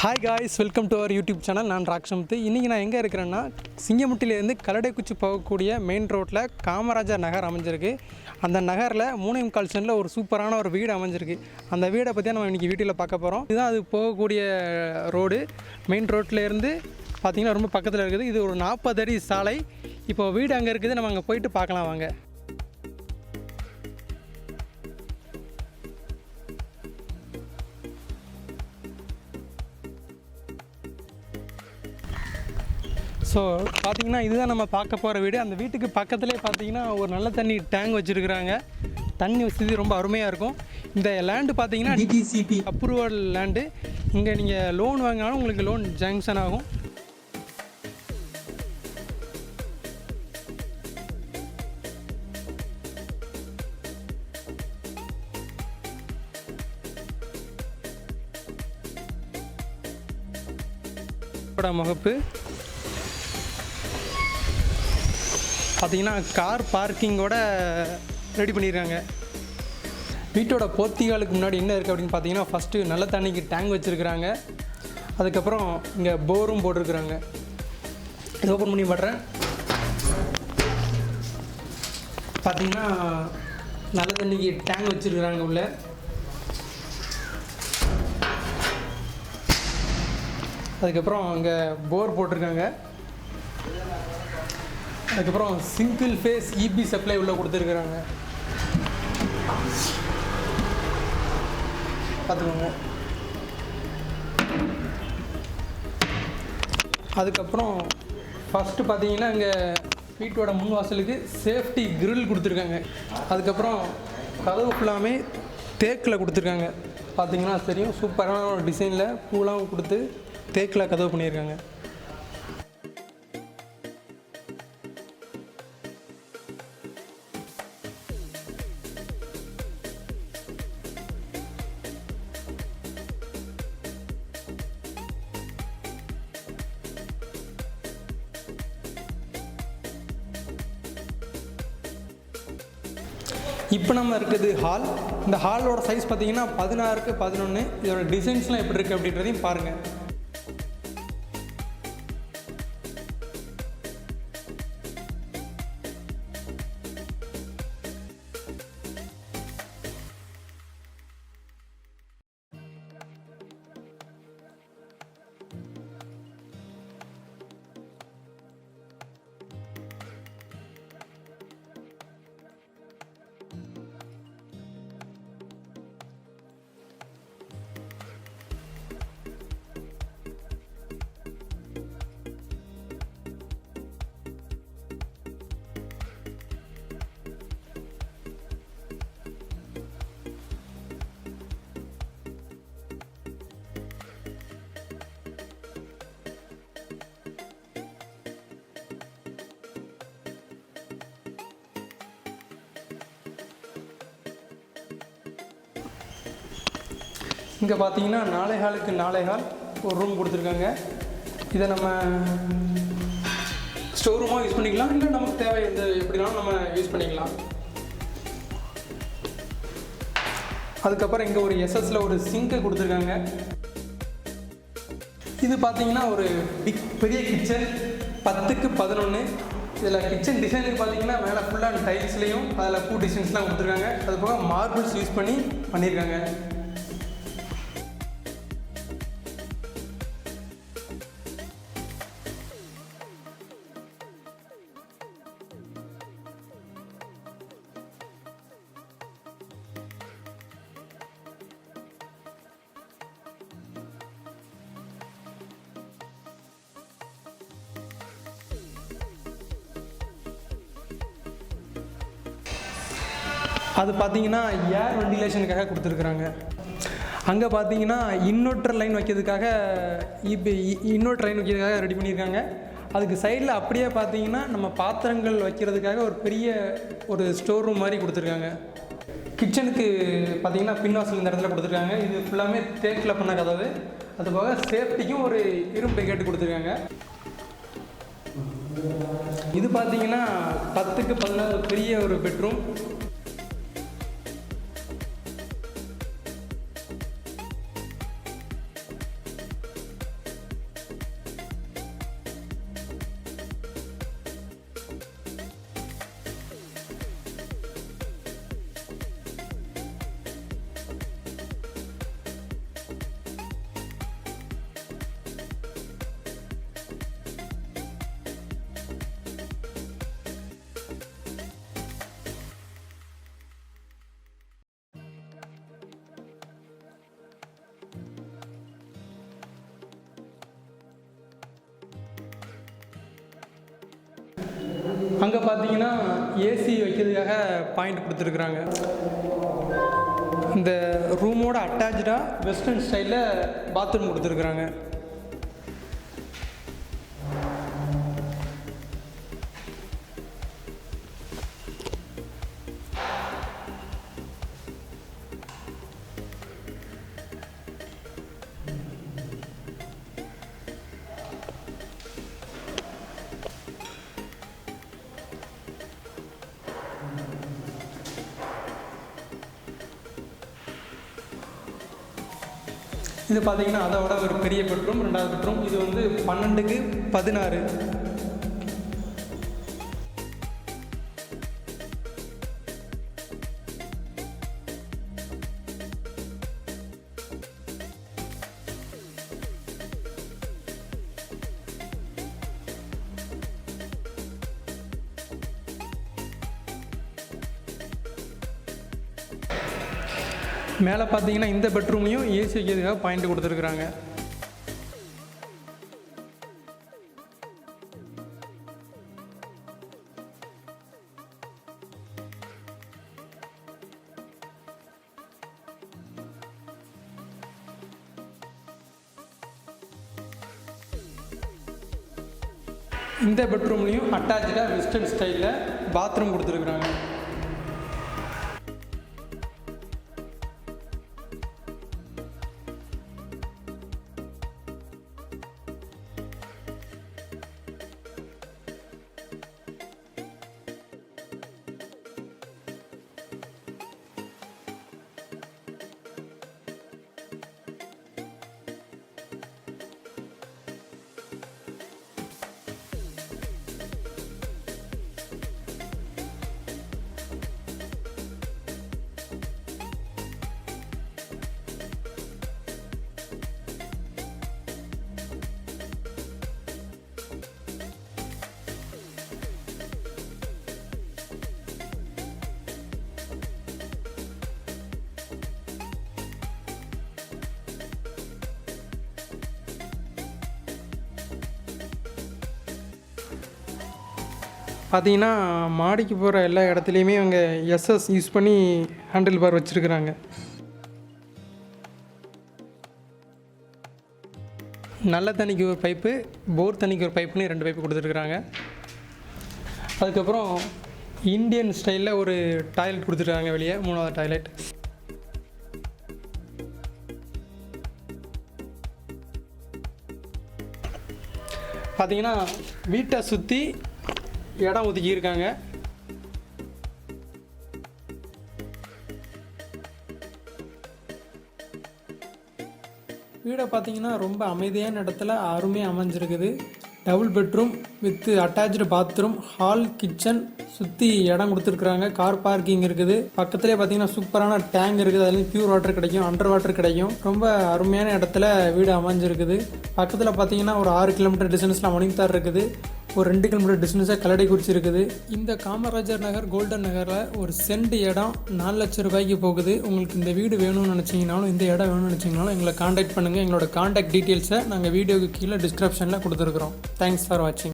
Hi guys welcome to our YouTube channel நான் ராக்ஷமுத்து. இன்றைக்கி நான் எங்கே இருக்கிறேன்னா சிங்கமுட்டிலேருந்து கலடைக்குச்சி போகக்கூடிய மெயின் ரோட்டில் காமராஜர் நகர் அமைஞ்சிருக்கு. அந்த நகரில் மூணே முக்கால் சென்டில் ஒரு சூப்பரான ஒரு வீடு அமைஞ்சிருக்கு. அந்த வீடை பற்றி நம்ம இன்றைக்கி வீட்டில் பார்க்க போகிறோம் இதுதான் அது போகக்கூடிய ரோடு மெயின் ரோட்லேருந்து பார்த்திங்கன்னா ரொம்ப பக்கத்தில் இருக்குது. இது ஒரு நாற்பது அடி சாலை. இப்போ வீடு அங்கே இருக்குது. நம்ம அங்கே போயிட்டு பார்க்கலாம் வாங்க. ஸோ பார்த்தீங்கன்னா இதுதான் நம்ம பார்க்க போகிற வீடு. அந்த வீட்டுக்கு பக்கத்துலேயே பார்த்தீங்கன்னா ஒரு நல்ல தண்ணி டேங்க் வச்சுருக்குறாங்க. தண்ணி வசதி ரொம்ப அருமையாக இருக்கும். இந்த லேண்டு பார்த்தீங்கன்னா டிடிசிபி அப்ரூவல் லேண்டு இங்கே நீங்கள் லோன் வாங்கினாலும் உங்களுக்கு லோன் ஜங்ஷன் ஆகும். முகப்பு. பார்த்தீங்கன்னா கார் பார்க்கிங்கோட ரெடி பண்ணியிருக்காங்க. வீட்டோட போர்த்திகாலுக்கு முன்னாடி என்ன இருக்குது அப்படின்னு பார்த்தீங்கன்னா ஃபஸ்ட்டு நல்ல தண்ணிக்கு டேங்க் வச்சுருக்குறாங்க. அதுக்கப்புறம் இங்கே போரும் போட்டிருக்குறாங்க. இது ஓப்பன் பண்ணி படுறேன் பார்த்தீங்கன்னா நல்ல தண்ணிக்கு டேங்க் வச்சுருக்குறாங்க உள்ளே. அதுக்கப்புறம் அங்கே போர் போட்டிருக்காங்க. அதுக்கப்புறம் சிங்கிள் ஃபேஸ் இபி சப்ளை உள்ளே கொடுத்துருக்குறாங்க. பார்த்துக்கோங்க. அதுக்கப்புறம் ஃபஸ்ட்டு பார்த்தீங்கன்னா இங்கே வீட்டோட முன் வாசலுக்கு சேஃப்டி கிரில் கொடுத்துருக்காங்க. அதுக்கப்புறம் கதவு ஃபுல்லாமே தேக்கில் கொடுத்துருக்காங்க. பார்த்தீங்கன்னா தெரியும். சூப்பரான ஒரு டிசைனில் பூலாம் கொடுத்து தேக்கில் கதவு பண்ணியிருக்காங்க. இப்போ நம்ம இருக்குது ஹால் இந்த ஹாலோட சைஸ் பார்த்தீங்கன்னா பதினாறுக்கு பதினொன்று இதோட டிசைன்ஸ்லாம் எப்படி இருக்குது அப்படின்றதையும் பாருங்கள் இங்கே பார்த்தீங்கன்னா நாளை ஹாலுக்கு நாளை ஹால் ஒரு ரூம் கொடுத்துருக்காங்க. இதை நம்ம ஸ்டோர் ரூமாக யூஸ் பண்ணிக்கலாம். இல்லை நமக்கு தேவை எந்த எப்படினாலும் நம்ம யூஸ் பண்ணிக்கலாம். அதுக்கப்புறம் இங்கே ஒரு எஸ்எஸ்ல ஒரு சிங்க்கு கொடுத்துருக்காங்க. இது பார்த்தீங்கன்னா ஒரு பிக் பெரிய கிச்சன் பத்துக்கு பதினொன்று இதில் கிச்சன் டிசைனுக்கு பார்த்தீங்கன்னா மேலே ஃபுல்லாக டைல்ஸ்லேயும் அதில் பூ டிசைன்ஸ்லாம் கொடுத்துருக்காங்க. அது போக மார்பிள்ஸ் யூஸ் பண்ணி பண்ணியிருக்காங்க. அது பார்த்தீங்கன்னா ஏர் வெண்டிலேஷனுக்காக கொடுத்துருக்குறாங்க. அங்கே பார்த்தீங்கன்னா இன்னொட்டர் லைன் வைக்கிறதுக்காக இப்போ இன்னொட்டர் லைன் வைக்கிறதுக்காக ரெடி பண்ணியிருக்காங்க. அதுக்கு சைடில் அப்படியே பார்த்தீங்கன்னா நம்ம பாத்திரங்கள் வைக்கிறதுக்காக ஒரு பெரிய ஒரு ஸ்டோர் ரூம் மாதிரி கொடுத்துருக்காங்க. கிச்சனுக்கு பார்த்தீங்கன்னா பின்வாசல் இந்த இடத்துல கொடுத்துருக்காங்க. இது ஃபுல்லாமே தேக்கில் பண்ண கதவு. அது போக சேஃப்டிக்கும் ஒரு இரும்பு கேட்டு கொடுத்துருக்காங்க. இது பார்த்தீங்கன்னா பத்துக்கு பதினாறு பெரிய ஒரு பெட்ரூம் அங்கே பார்த்தீங்கன்னா ஏசி வைக்கிறதுக்காக பாயிண்ட் கொடுத்துருக்குறாங்க. இந்த ரூமோட அட்டாச்சாக வெஸ்டர்ன் ஸ்டைலில் பாத்ரூம் கொடுத்துருக்குறாங்க. இது பார்த்தீங்கன்னா அதை விட ஒரு பெரிய பெட்ரூம் ரெண்டாவது பெட்ரூம். இது வந்து பன்னெண்டுக்கு பதினாறு. மேலே பார்த்தீங்கன்னா இந்த பெட்ரூம்லையும் ஏசி வைக்கிறதுக்காக பாயிண்ட் கொடுத்துருக்குறாங்க. இந்த பெட்ரூம்லேயும் அட்டாச்சாக வெஸ்டர்ன் ஸ்டைலில் பாத்ரூம் கொடுத்துருக்குறாங்க. பார்த்தீங்கன்னா மாடிக்கு போகிற எல்லா இடத்துலையுமே அவங்க எஸ்எஸ் யூஸ் பண்ணி ஹேண்டில் பார் வச்சுருக்குறாங்க. நல்ல தண்ணிக்கு ஒரு பைப்பு போர் தண்ணிக்கு ஒரு பைப்புன்னு ரெண்டு பைப்பு கொடுத்துருக்குறாங்க. அதுக்கப்புறம் இந்தியன் ஸ்டைலில் ஒரு டாய்லெட் கொடுத்துருக்காங்க வெளியே மூணாவது டாய்லெட் பார்த்தீங்கன்னா வீட்டை சுற்றி இடம் ஒதுக்கியிருக்காங்க வீடை பார்த்தீங்கன்னா ரொம்ப அமைதியான இடத்துல அருமையாக அமைஞ்சிருக்குது. Double bedroom with attach bathroom hall kitchen சுற்றி இடம் கொடுத்துருக்குறாங்க. கார் பார்க்கிங் இருக்குது. பக்கத்துலேயே பார்த்தீங்கன்னா சூப்பரான டேங்க் இருக்குது. அதுலேயும் பியூர் வாட்டர் கிடைக்கும் அண்டர் வாட்டர் கிடைக்கும். ரொம்ப அருமையான இடத்துல வீடு அமைஞ்சிருக்குது. பக்கத்தில் பார்த்தீங்கன்னா ஒரு ஆறு கிலோமீட்டர் டிஸ்டன்ஸில் மணித்தார் இருக்குது. ஒரு ரெண்டு கிலோமீட்டர் டிஸ்டன்ஸாக கல்லடைக்குறிச்சி இருக்குது இந்த காமராஜர் நகர் கோல்டன் நகரில் ஒரு சென்ட் இடம் நாலு லட்சம் ரூபாய்க்கு போகுது. உங்களுக்கு இந்த வீடு வேணும்னு நினச்சிங்கனாலும் இந்த இடம் வேணும்னு நினச்சிங்கனாலும் எங்களை காண்டாக்ட் பண்ணுங்கள் எங்களோட காண்டாக்ட் டீட்டெயில்ஸை நாங்கள் வீடியோக்கு கீழே டிஸ்கிரிப்ஷனில் கொடுத்துருக்குறோம். தேங்க்ஸ் ஃபார் வாட்சிங்